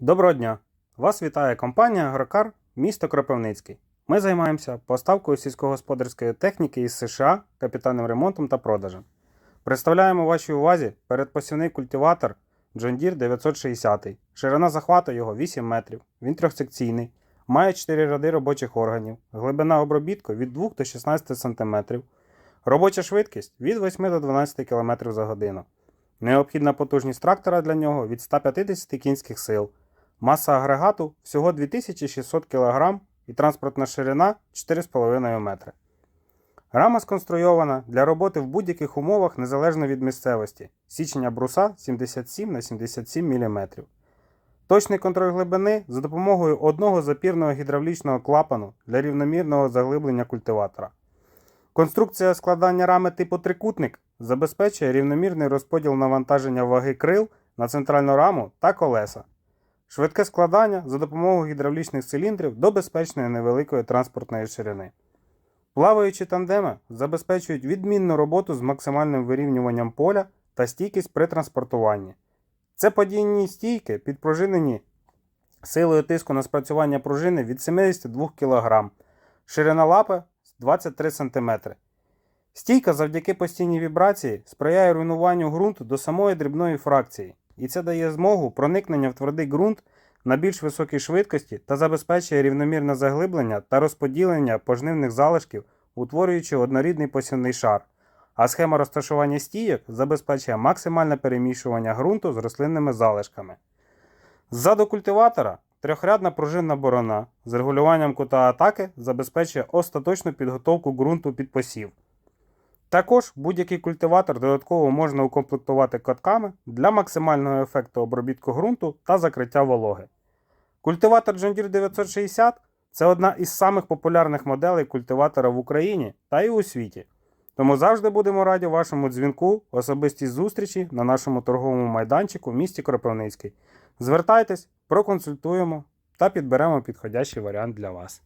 Доброго дня! Вас вітає компанія Агрокар місто Кропивницький. Ми займаємося поставкою сільськогосподарської техніки із США, капітальним ремонтом та продажем. Представляємо вашій увазі передпосівний культиватор John Deere 960. Ширина захвату його 8 метрів. Він трьохсекційний, має 4 ряди робочих органів, глибина обробітку від 2 до 16 см, робоча швидкість від 8 до 12 км за годину. Необхідна потужність трактора для нього від 150 кінських сил. Маса агрегату всього 2600 кг і транспортна ширина 4,5 метри. Рама сконструйована для роботи в будь-яких умовах незалежно від місцевості. Січення бруса 77 на 77 мм. Точний контроль глибини за допомогою одного запірного гідравлічного клапану для рівномірного заглиблення культиватора. Конструкція складання рами типу трикутник забезпечує рівномірний розподіл навантаження ваги крил на центральну раму та колеса. Швидке складання за допомогою гідравлічних циліндрів до безпечної невеликої транспортної ширини. Плаваючі тандеми забезпечують відмінну роботу з максимальним вирівнюванням поля та стійкість при транспортуванні. Це подійні стійки підпружинені силою тиску на спрацювання пружини від 72 кг, ширина лапи 23 см. Стійка завдяки постійній вібрації сприяє руйнуванню ґрунту до самої дрібної фракції, і це дає змогу проникнення в твердий ґрунт на більш високій швидкості та забезпечує рівномірне заглиблення та розподілення пожнивних залишків, утворюючи однорідний посівний шар. А схема розташування стійок забезпечує максимальне перемішування ґрунту з рослинними залишками. Ззаду культиватора трьохрядна пружинна борона з регулюванням кута атаки забезпечує остаточну підготовку ґрунту під посів. Також будь-який культиватор додатково можна укомплектувати катками для максимального ефекту обробітку ґрунту та закриття вологи. Культиватор John Deere 960 це одна із самих популярних моделей культиватора в Україні та й у світі. Тому завжди будемо раді вашому дзвінку, особистій зустрічі на нашому торговому майданчику в місті Кропивницький. Звертайтесь, проконсультуємо та підберемо підходящий варіант для вас.